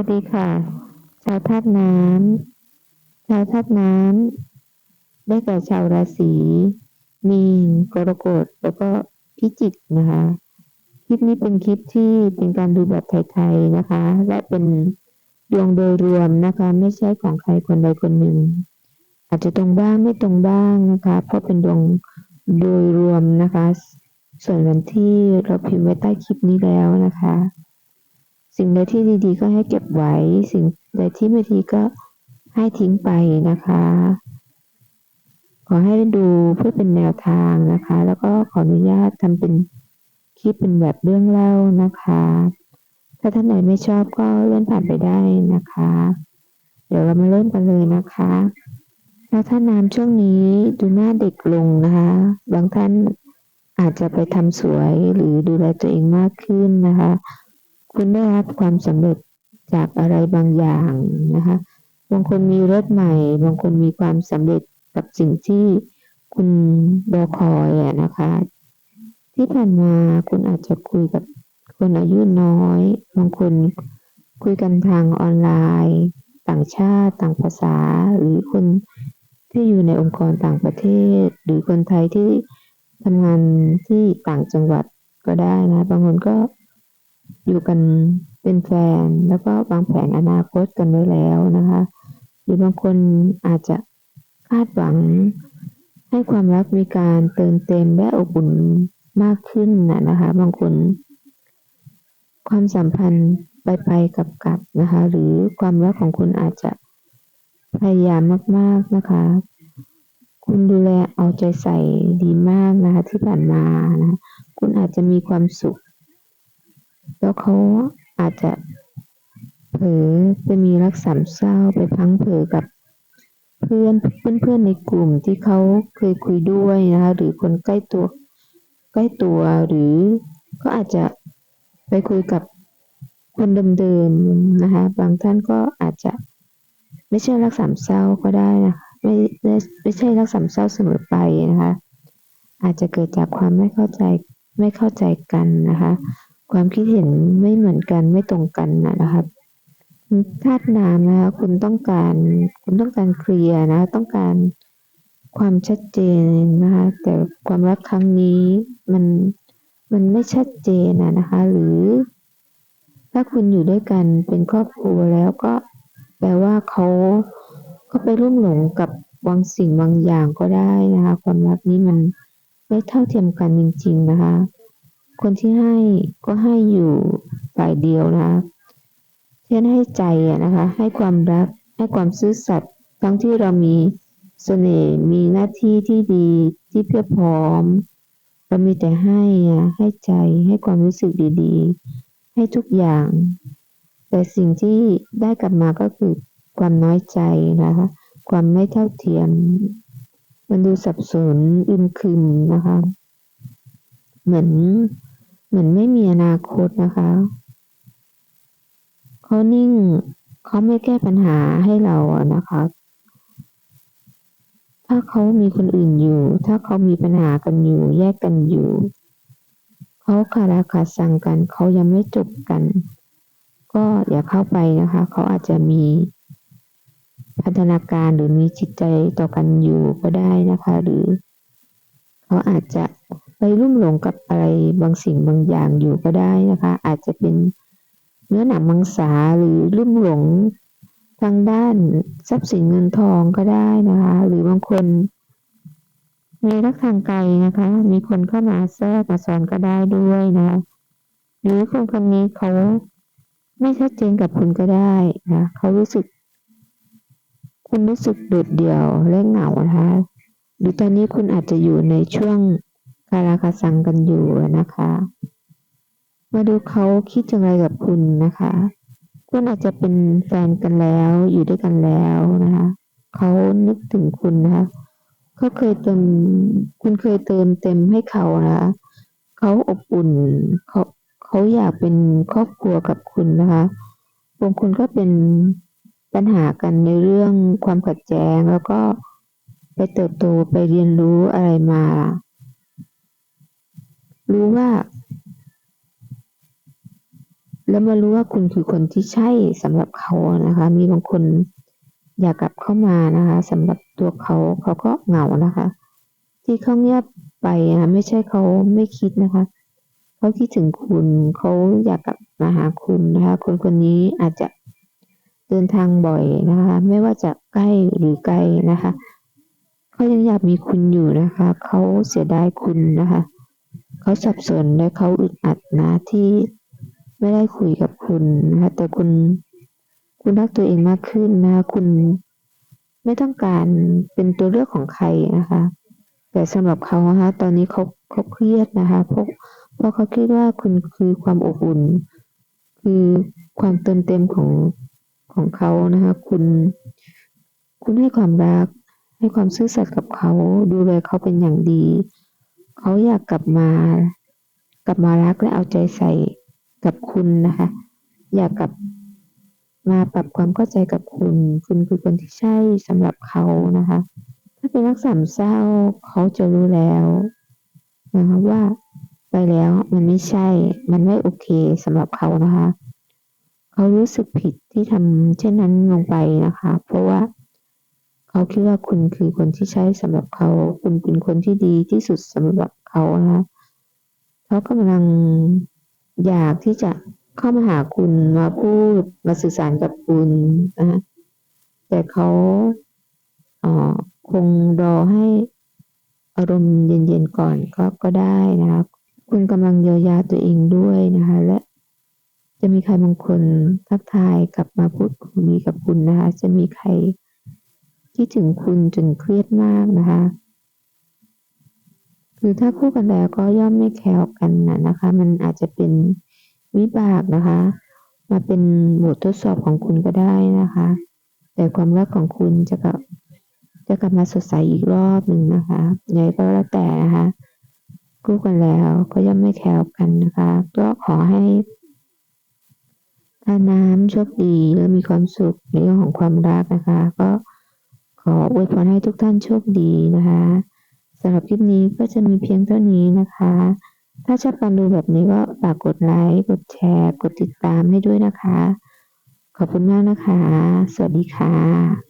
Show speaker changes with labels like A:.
A: วัสดีค่ะ ชาวธาตุน้ำชาวธาตุน้ำได้แก่ชาวราศีมีนกรกฎแล้วก็พิจิกนะคะ คลิปนี้เป็นคลิปที่เป็นการดูแบบไทยๆนะคะ และเป็นดวงโดยรวมนะคะ ไม่ใช่ของใครคนใดคนหนึ่ง อาจจะตรงบ้างไม่ตรงบ้างนะคะ เพราะเป็นดวงโดยรวมนะคะ ส่วนวันที่เราพิมพ์ไว้ใต้คลิปนี้แล้วนะคะ สิ่งใดที่ดีๆ ก็ให้เก็บไว้ สิ่งใดที่ไม่ดีก็ให้ทิ้งไปนะคะ ขอให้ดูเพื่อเป็นแนวทางนะคะ แล้วก็ขออนุญาตทำเป็นคลิปเป็นแบบเรื่องเล่านะคะ ถ้าท่านไหนไม่ชอบก็เลื่อนผ่านไปได้นะคะ เดี๋ยวเรามาเริ่มกันเลยนะคะแล้วท่านน้ำช่วงนี้ดูหน้าเด็กลงนะคะ บางท่านอาจจะไปทำสวยหรือดูแลตัวเองมากขึ้นนะคะ คุณได้รับความสำเร็จจากอะไรบางอย่างนะคะ บางคนมีรถใหม่ บางคนมีความสำเร็จกับสิ่งที่คุณรอคอยอะนะคะ ที่ผ่านมาคุณอาจจะคุยกับคนอายุน้อย บางคนคุยกันทางออนไลน์ ต่างชาติ ต่างภาษา หรือคนที่อยู่ในองค์กรต่างประเทศ หรือคนไทยที่ทำงานที่ต่างจังหวัดก็ได้นะ บางคนก็ อยู่กันเป็นแฟน แล้วก็วางแผนอนาคตกันไว้แล้วนะคะหรือบางคนอาจจะคาดหวังให้ความรักมีการเติมเต็มและอบอุ่นมากขึ้นนะนะคะ บางคน ความสัมพันธ์ไปไปกับกับนะคะ หรือความรักของคุณอาจจะพยายามมาก ๆนะคะ คุณดูแลเอาใจใส่ดีมากนะคะ ที่ผ่านมานะคุณอาจจะมีความสุข แล้วเขาอาจจะเผลอไปมีรักสามเศร้าไปพังเผลอกับเพื่อนเพื่อนเพื่อนในกลุ่มที่เขาเคยคุยด้วยนะคะหรือคนใกล้ตัว ใกล้ตัวหรือก็อาจจะไปคุยกับคนเดิมๆนะคะ บางท่านก็อาจจะไม่ใช่รักสามเศร้าก็ได้นะคะไม่ไม่ไม่ใช่รักสามเศร้าเสมอไปนะคะ อาจจะเกิดจากความไม่เข้าใจไม่เข้าใจกันนะคะ ความคิดเห็นไม่เหมือนกันไม่ตรงกันนะคะธาตุน้ำนะคะคุณต้องการคุณต้องการเคลียร์นะ ต้องการความชัดเจนนะคะแต่ความรักครั้งนี้มันมันไม่ชัดเจนนะคะ หรือ ถ้าคุณอยู่ด้วยกันเป็นครอบครัวแล้วก็แปลว่าเขาเขาไปร่วมหลงกับบางสิ่งบางอย่างก็ได้นะคะ ความรักนี้มันไม่เท่าเทียมกันจริง ๆ นะคะ คนที่ให้ก็ให้อยู่ฝ่ายเดียวนะเช่นให้ใจอะนะคะ ให้ความรัก ให้ความซื่อสัตย์ทั้งที่เรามีเสน่ห์มีหน้าที่ที่ดีที่เพียบพร้อม เรามีแต่ให้อะให้ใจให้ความรู้สึกดีๆ ให้ทุกอย่าง แต่สิ่งที่ได้กลับมาก็คือความน้อยใจนะคะ ความไม่เท่าเทียม มันดูสับสนอึมครึมนะคะ เหมือน เหมือนไม่มีอนาคตนะคะ เขานิ่ง เขาไม่แก้ปัญหาให้เราอะนะคะ ถ้าเขามีคนอื่นอยู่ ถ้าเขามีปัญหากันอยู่ แยกกันอยู่ เขาคาราคาสังกัน เขายังไม่จบกัน ก็อย่าเข้าไปนะคะ เขาอาจจะมีพัฒนาการหรือมีจิตใจต่อกันอยู่ก็ได้นะคะ หรือ เขาอาจจะ ไปรุ่มหลงกับอะไรบางสิ่งบางอย่างอยู่ก็ได้นะคะ อาจจะเป็นเนื้อหนังมังสาหรือรุ่มหลงทางด้านทรัพย์สินเงินทองก็ได้นะคะ หรือบางคน ในรักทางไกลนะคะ มีคนเข้ามาแทรกมาสอนก็ได้ด้วยนะหรือคนคนนี้เขาไม่ชัดเจนกับคุณก็ได้นะเขารู้สึก คุณรู้สึกโดดเดี่ยวและเหงานะคะหรือตอนนี้คุณอาจจะอยู่ในช่วง คาราคาซังกันอยู่นะคะ มาดูเขาคิดอย่างไรกับคุณนะคะ คุณอาจจะเป็นแฟนกันแล้วอยู่ด้วยกันแล้วนะคะเขานึกถึงคุณนะคะเขาเคยเติมคุณเคยเติมเต็มให้เขานะคะเขาอบอุ่นเขาเขาอยากเป็นครอบครัวกับคุณนะคะบางคนก็เป็นปัญหากันในเรื่องความขัดแย้งแล้วก็ไปเติบโตไปเรียนรู้อะไรมา รู้ว่า แล้วมารู้ว่าคุณคือคนที่ใช่สำหรับเขานะคะ มีบางคนอยากกลับเข้ามานะคะสำหรับตัวเขาเขาก็เหงานะคะ ที่เขาเงียบไปนะไม่ใช่เขาไม่คิดนะคะเขาคิดถึงคุณเขาอยากกลับมาหาคุณนะคะ คนคนนี้อาจจะเดินทางบ่อยนะคะ ไม่ว่าจะใกล้หรือไกลนะคะเขายังอยากมีคุณอยู่นะคะ เขาเสียดายคุณนะคะ เขาสับสนและเขาอึดอัดนะที่ไม่ได้คุยกับคุณนะคะแต่คุณคุณรักตัวเองมากขึ้นนะคะคุณไม่ต้องการเป็นตัวเลือกของใครนะคะ แต่สำหรับเขานะคะตอนนี้เขาเขาเครียดนะคะเพราะเพราะเขาคิดว่าคุณคือความอบอุ่น คือความเติมเต็มของของเขานะคะ คุณ คุณให้ความรัก ให้ความซื่อสัตย์กับเขา ดูแลเขาเป็นอย่างดี เขาอยากกลับมา กลับมารักและเอาใจใส่กับคุณนะคะ อยากกลับมาปรับความเข้าใจกับคุณ คุณคือคนที่ใช่สำหรับเขานะคะ ถ้าเป็นนักสามเศร้าเขาจะรู้แล้วนะคะว่าไปแล้วมันไม่ใช่ มันไม่โอเคสำหรับเขานะคะ เขารู้สึกผิดที่ทำเช่นนั้นลงไปนะคะ เพราะว่า เขาคิดว่าคุณคือคนที่ใช่สำหรับเขา คุณเป็นคนที่ดีที่สุดสำหรับเขานะเขากำลังอยากที่จะเข้ามาหาคุณมาพูดมาสื่อสารกับคุณนะคะแต่เขาเอ่อคงรอให้อารมณ์เย็นๆก่อนก็ก็ได้นะคะคุณกำลังเยียวยาตัวเองด้วยนะคะ และจะมีใครบางคนทักทายกลับมาพูดคุยกับคุณนะคะ จะมีใคร ที่ถึงคุณจนเครียดมากนะคะ คือถ้าคู่กันแล้วก็ย่อมไม่แคล้วกันนะนะคะ มันอาจจะเป็นวิบากนะคะ มาเป็นบททดสอบของคุณก็ได้นะคะ แต่ความรักของคุณจะกลับจะกลับมาสดใสอีกรอบหนึ่งนะคะยังไงก็แล้วแต่นะคะคู่กันแล้วก็ย่อมไม่แคล้วกันนะคะ ก็ขอให้ท่าน้ำโชคดีและมีความสุขในเรื่องของความรักนะคะ ก็ ออวยพรให้ทุกท่านโชคดีนะคะสำหรับคลิปนี้ก็จะมีเพียงเท่านี้นะคะ ถ้าชอบการดูแบบนี้ก็ฝากกดไลค์กดแชร์ กดติดตามให้ด้วยนะคะ ขอบคุณมากนะคะ สวัสดีค่ะ